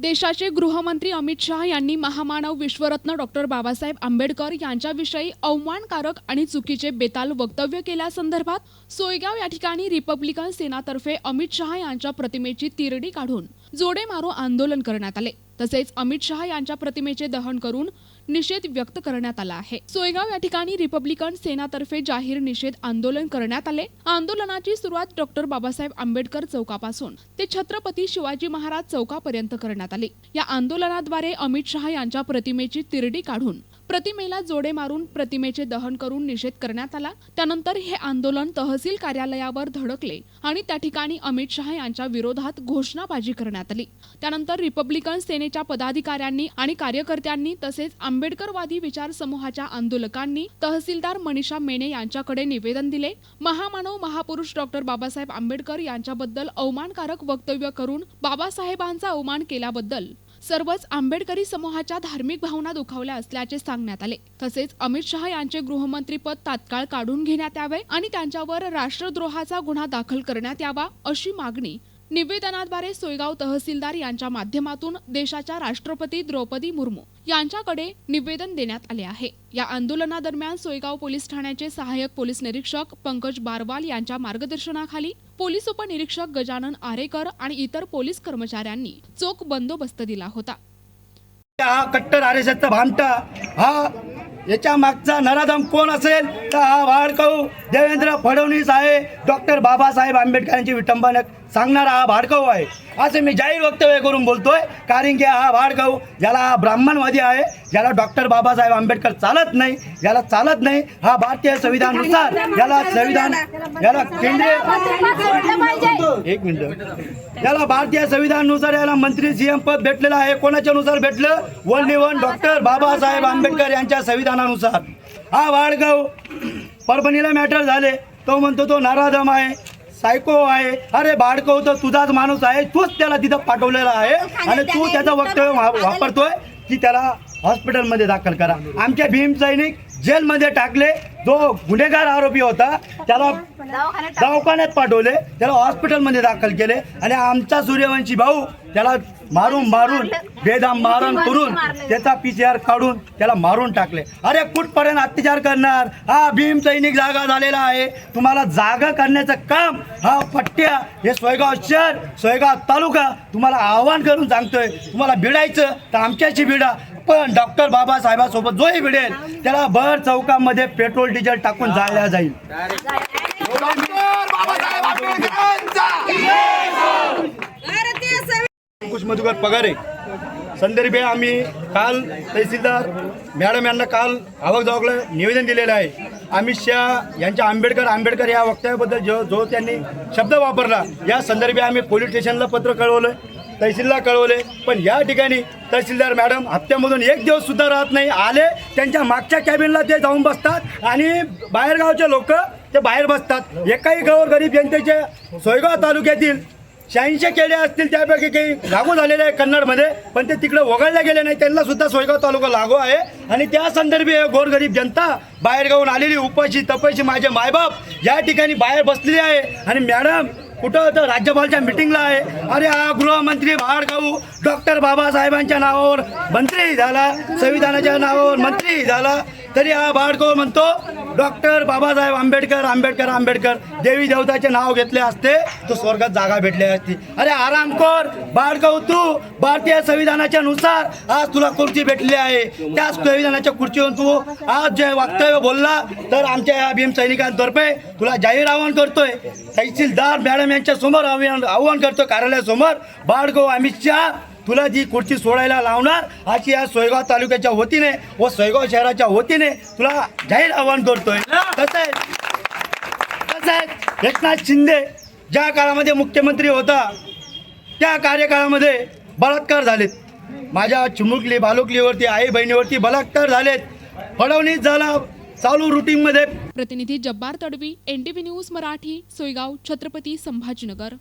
देशाचे गृहमंत्री अमित शहा यांनी महामानव विश्वरत्न डॉक्टर बाबासाहेब आंबेडकर यांच्याविषयी अवमानकारक आणि चुकीचे बेताल वक्तव्य केल्यासंदर्भात सोयगाव या ठिकाणी रिपब्लिकन सेनातर्फे अमित शहा यांच्या प्रतिमेची तिरडी काढून जोडे मारो आंदोलन करण्यात आले. तसेच अमित शहा यांच्या प्रतिमेचे दहन करून निषेध व्यक्त करण्यात आला आहे. सोयगाव या ठिकाणी रिपब्लिकन सेनातर्फे जाहीर निषेध आंदोलन करण्यात आले. आंदोलनाची सुरुवात डॉक्टर बाबासाहेब आंबेडकर चौकापासून ते छत्रपती शिवाजी महाराज चौकापर्यंत करण्यात आली. या आंदोलनाद्वारे अमित शहा यांच्या प्रतिमेची तिरडी काढून प्रतिमेला जोडे मारून प्रतिमेचे दहन करून निषेध करण्यात आला. त्यानंतर हे आंदोलन तहसील कार्यालयावर धडकले आणि त्या ठिकाणी अमित शहा यांच्या विरोधात घोषणाबाजी करण्यात आली. त्यानंतर रिपब्लिकन सेनेच्या पदाधिकाऱ्यांनी आणि कार्यकर्त्यांनी तसेच आंबेडकरवादी विचार समूहाच्या आंदोलकांनी तहसीलदार मनीषा मेने यांच्याकडे निवेदन दिले. महामानव महापुरुष डॉक्टर बाबासाहेब आंबेडकर यांच्याबद्दल अवमानकारक वक्तव्य करून बाबासाहेबांचा अवमान केल्याबद्दल सर्वच आंबेडकरी समूहाच्या धार्मिक भावना दुखावल्या असल्याचे सांगण्यात आले. तसेच अमित शहा यांचे गृहमंत्रीपद तात्काळ काढून घेण्यात यावे आणि त्यांच्यावर राष्ट्रद्रोहाचा गुन्हा दाखल करण्यात यावा अशी मागणी निवेदनाद्वारे सोयगाव तहसीलदार यांच्या माध्यमातून देशाच्या राष्ट्रपती द्रौपदी मुर्मू यांच्याकडे निवेदन देण्यात आले आहे. या आंदोलनादरम्यान सोयगाव पोलीस ठाण्याचे सहाय्यक पोलीस निरीक्षक पंकज बारवाल यांच्या मार्गदर्शनाखाली पोलीस उपनिरीक्षक गजानन आरेकर आणि इतर पोलीस कर्मचाऱ्यांनी चोख बंदोबस्त दिला होता. हा कट्टर आर एस एसचा भामटा हा याच्या मागचा नराधम कोण असेल तर हा भाडकऊ देवेंद्र फडणवीस आहे. डॉक्टर बाबासाहेब आंबेडकरांची विटंबनक सांगणारा हा भाडकऊ आहे. असं मी जाहीर वक्तव्य करून बोलतोय. कारण की हा भाडगाव ज्याला हा ब्राह्मणवादी आहे ज्याला डॉक्टर बाबासाहेब आंबेडकर चालत नाही ज्याला चालत नाही हा भारतीय संविधानानुसार याला संविधान याला केंद्रीय एक मिनिट. याला भारतीय संविधानानुसार याला मंत्री सीएम पद भेटलेलं आहे कोणाच्या नुसार भेटलं only one doctor Babasaheb Ambedkar यांच्या संविधानानुसार. हा वाडगाव परभणीला मॅटर झाले. तो म्हणतो तो नाराधम आहे. सायको आहे. अरे बाडकव तर तुझाच माणूस आहे. तूच त्याला तिथं पाठवलेला आहे. आणि तू त्याचं वक्तव्य वापरतोय की त्याला हॉस्पिटलमध्ये दाखल करा. आमचे भीम सैनिक जेलमध्ये टाकले. जो गुन्हेगार आरोपी होता त्याला दवाखान्यात पाठवले. त्याला हॉस्पिटलमध्ये दाखल केले. आणि आमचा सूर्यवंशी भाऊ त्याला मारून मारून बेदाम मारण करून त्याचा पी सी आर काढून त्याला मारून टाकले. अरे कुठपर्यंत अत्याचार करणार? हा भीम सैनिक जागा झालेला आहे. तुम्हाला जागा करण्याचं काम हा पट्ट्या हे सोयगाव शहर सोयगाव तालुका तुम्हाला आव्हान करून सांगतोय. तुम्हाला भिडायचं तर आमच्याशी भिडा. पण डॉक्टर बाबासाहेबासोबत जोही भिडेल. त्याला भर चौकामध्ये पेट्रोल डिझेल टाकून जाळल्या जाईल. अंकुश मधुकर पगारे. संदर्भे आम्ही काल तहसीलदार मॅडम यांना काल आवक जावकला निवेदन दिलेलं आहे. अमित शहा यांच्या आंबेडकर आंबेडकर या वक्तव्याबद्दल जो जो त्यांनी शब्द वापरला या संदर्भे आम्ही पोलीस स्टेशनला पत्र कळवलं तहसीलला कळवले. पण या ठिकाणी तहसीलदार मॅडम हप्त्यामधून एक दिवस सुद्धा राहत नाही. आले त्यांच्या मागच्या कॅबिनला ते जाऊन बसतात आणि बाहेरगावचे लोक ते बाहेर बसतात. एकाही गरीब जनतेचे सोयगाव तालुक्यातील शहाऐंशी केडे असतील त्यापैकी काही लागू झालेले आहे कन्नडमध्ये पण ते तिकडे वगळले गेले नाही. त्यांना सुद्धा सोयगाव तालुका लागू आहे. आणि त्या संदर्भी गोरगरीब जनता बाहेरगावून आलेली उपाशी तपशी माझे मायबाप या ठिकाणी बाहेर बसलेली आहे. आणि मॅडम कुठं होतं राज्यपालच्या मिटिंगला आहे. अरे हा गृहमंत्री बाळगाऊ. डॉक्टर बाबासाहेबांच्या नावावर मंत्री झाला. संविधानाच्या नावावर मंत्री झाला. तरी हा बाळगाव म्हणतो डॉक्टर बाबासाहेब आंबेडकर आंबेडकर आंबेडकर. देवी देवताचे नाव घेतले असते तो स्वर्गात जागा भेटली असती. अरे आरामखोर बाळगाव तू भारतीय संविधानाच्या नुसार आज तुला खुर्ची भेटली आहे. त्याच संविधानाच्या खुर्चीवर तू आज जे वक्तव्य बोलला तर आमच्या या भीम सैनिकांतर्फे तुला जाहीर आवाहन करतोय. तहसीलदार मॅडम यांच्या समोर आव्हान आव्हान करतो कार्यालयासमोर. बाळगाव अमित शहा तुला जी खुर्ची सोडायला लावणार अशी या सोयगाव तालुक्याच्या वतीने व सोयगाव शहराच्या वतीने तुला जाहीर आवाहन करतोय. तसेच तसेच एकनाथ शिंदे ज्या काळामध्ये मुख्यमंत्री होता त्या कार्यकाळामध्ये बलात्कार झालेत. माझ्या चिमुकली बालुकलीवरती आई बहिणीवरती बलात्कार झालेत. फडवणीस झाला चालू रुटीनमध्ये प्रतिनिधी जब्बार तडवी एनडीबी न्यूज मराठी सोयगाव छत्रपती संभाजीनगर.